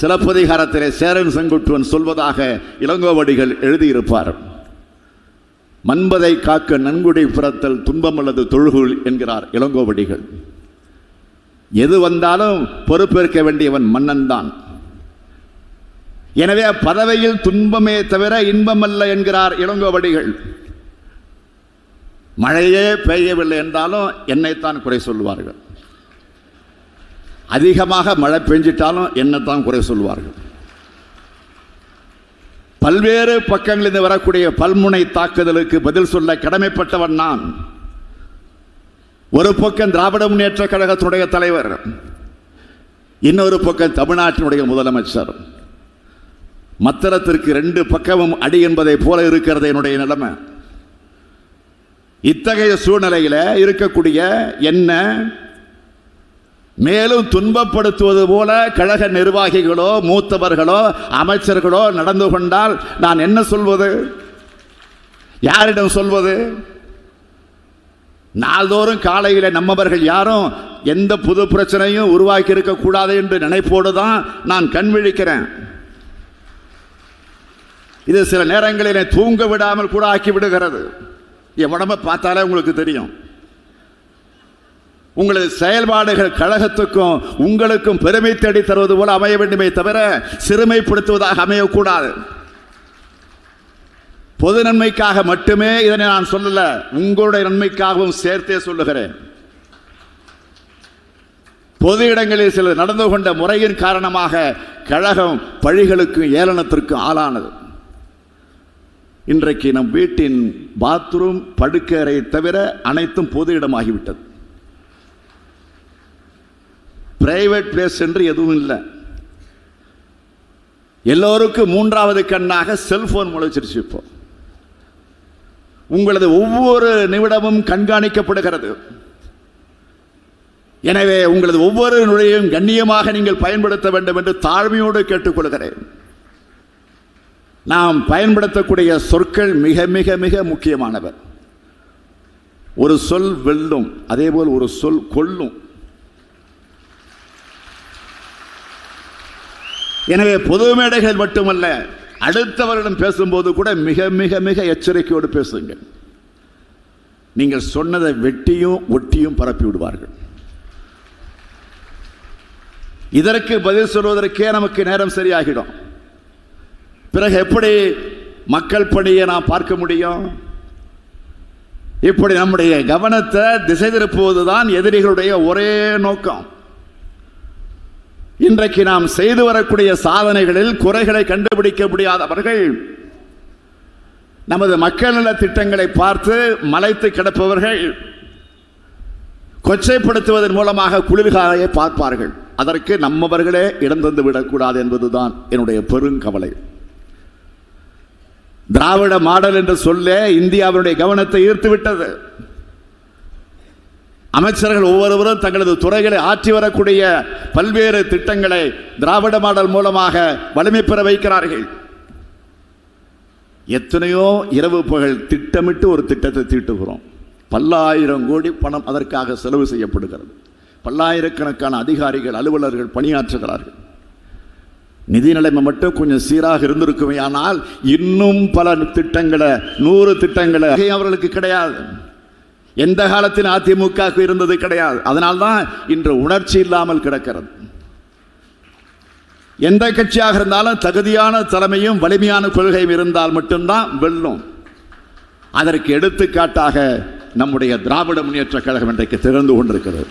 சிலப்பதிகாரத்திலே சேரன் செங்குட்டுவன் சொல்வதாக இளங்கோவடிகள் எழுதியிருப்பார். மன்பதை காக்க நன்குடை பிறத்தல் துன்பம் அல்லது தொழுகுள் என்கிறார் இளங்கோவடிகள். எது வந்தாலும் பொறுப்பேற்க வேண்டியவன் மன்னன் தான் எனவே பதவியில் துன்பமே தவிர இன்பம் அல்ல என்கிறார் இளங்கோவடிகள். மழையே பெய்யவில்லை என்றாலும் என்னைத்தான் குறை சொல்வார்கள் அதிகமாக மழை பெஞ்சிட்டாலும் என்னத்தான் குறை சொல்வார்கள் பல்வேறு பக்கங்களிலிருந்து வரக்கூடிய பல்முனை தாக்குதலுக்கு பதில் சொல்ல கடமைப்பட்டவன் நான். ஒரு பக்கம் திராவிட முன்னேற்ற கழகத்தினுடைய தலைவர் இன்னொரு பக்கம் தமிழ்நாட்டினுடைய முதலமைச்சர். மத்திரத்திற்கு ரெண்டு பக்கமும் அடி என்பதை போல இருக்கிறது என்னுடைய நிலைமை. இத்தகைய சூழ்நிலையில் இருக்கக்கூடிய என்ன மேலும் துன்பப்படுத்துவது போல கழக நிர்வாகிகளோ மூத்தவர்களோ அமைச்சர்களோ நடந்து கொண்டால் நான் என்ன சொல்வது? யாரிடம் சொல்வது? நாள்தோறும் காலையில் நம்மவர்கள் யாரும் எந்த புது பிரச்சனையும் உருவாக்கி இருக்கக்கூடாது என்று நினைப்போடு தான் நான் கண் விழிக்கிறேன். இது சில நேரங்களில் தூங்க விடாமல் கூட ஆக்கி விடுகிறது. என் உடம்பை பார்த்தாலே உங்களுக்கு தெரியும். உங்களது செயல்பாடுகள் கழகத்துக்கும் உங்களுக்கும் பெருமை தேடி தருவது போல அமைய வேண்டுமே தவிர சிறுமைப்படுத்துவதாக அமையக்கூடாது. பொது நன்மைக்காக மட்டுமே இதனை நான் சொல்லல உங்களுடைய நன்மைக்காகவும் சேர்த்தே சொல்லுகிறேன். பொது இடங்களில் சிலர் நடந்து கொண்ட முறையின் காரணமாக கழகம் பழிகளுக்கும் ஏளனத்திற்கும் ஆளானது. இன்றைக்கு நம் வீட்டின் பாத்ரூம் படுக்கறை தவிர அனைத்தும் பொது இடமாகிவிட்டது. பிரைவேட் பிளேஸ் என்று எதுவும் இல்லை. எல்லோருக்கும் மூன்றாவது கண்ணாக செல்போன் முளைச்சிருச்சு இப்போ. உங்களது ஒவ்வொரு நிமிடமும் கண்காணிக்கப்படுகிறது. எனவே உங்களது ஒவ்வொரு நுழையும் கண்ணியமாக நீங்கள் பயன்படுத்த வேண்டும் என்று தாழ்மையோடு கேட்டுக்கொள்கிறேன். நாம் பயன்படுத்தக்கூடிய சொற்கள் மிக மிக மிக முக்கியமானவர் ஒரு சொல் வெல்லும் அதேபோல் ஒரு சொல் கொல்லும் எனவே பொது மேடைகள் மட்டுமல்ல அடுத்தவரிடம் பேசும்போது கூட மிக மிக மிக எச்சரிக்கையோடு பேசுங்கள். நீங்கள் சொன்னதை வெட்டியும் ஒட்டியும் பரப்பி விடுவார்கள். இதற்கு பதில் சொல்வதற்கே நமக்கு நேரம் சரியாகிடும். பிறகு எப்படி மக்கள் பணியை நாம் பார்க்க முடியும்? இப்படி நம்முடைய கவனத்தை திசை திருப்புவதுதான் எதிரிகளுடைய ஒரே நோக்கம். இன்றைக்கு நாம் செய்து வரக்கூடிய சாதனைகளில் குறைகளை கண்டுபிடிக்க முடியாதவர்கள் நமது மக்கள் நல திட்டங்களை பார்த்து மலைத்து கிடப்பவர்கள் கொச்சைப்படுத்துவதன் மூலமாக குளிர்காலையை பார்ப்பார்கள். அதற்கு நம்மவர்களே இடம் தந்து விடக்கூடாது என்பதுதான் என்னுடைய பெருங்கவலை. திராவிட மாடல் என்று சொல்ல இந்தியாவினுடைய கவனத்தை ஈர்த்து விட்டது அமைச்சர்கள் ஒவ்வொருவரும் தங்களது துறைகளை ஆற்றி வரக்கூடிய பல்வேறு திட்டங்களை திராவிட மாடல் மூலமாக வலிமை பெற வைக்கிறார்கள். எத்தனையோ இரவு புகழ் திட்டமிட்டு ஒரு திட்டத்தை தீட்டுகிறோம். பல்லாயிரம் கோடி பணம் அதற்காக செலவு செய்யப்படுகிறது. பல்லாயிரக்கணக்கான அதிகாரிகள் அலுவலர்கள் பணியாற்றுகிறார்கள். நிதி நிலைமை மட்டும் கொஞ்சம் சீராக இருந்திருக்குமே ஆனால் இன்னும் பல திட்டங்களை நூறு திட்டங்களை அவர்களுக்கு கிடையாது. எந்த காலத்தில் அதிமுக இருந்தது கிடையாது. அதனால்தான் இன்று உணர்ச்சி இல்லாமல் கிடக்கிறது. எந்த கட்சியாக இருந்தாலும் தகுதியான தலைமையும் வலிமையான கொள்கையும் இருந்தால் மட்டும்தான் வெல்லும். அதற்கு எடுத்துக்காட்டாக நம்முடைய திராவிட முன்னேற்ற கழகம் இன்றைக்கு திறந்து கொண்டிருக்கிறது.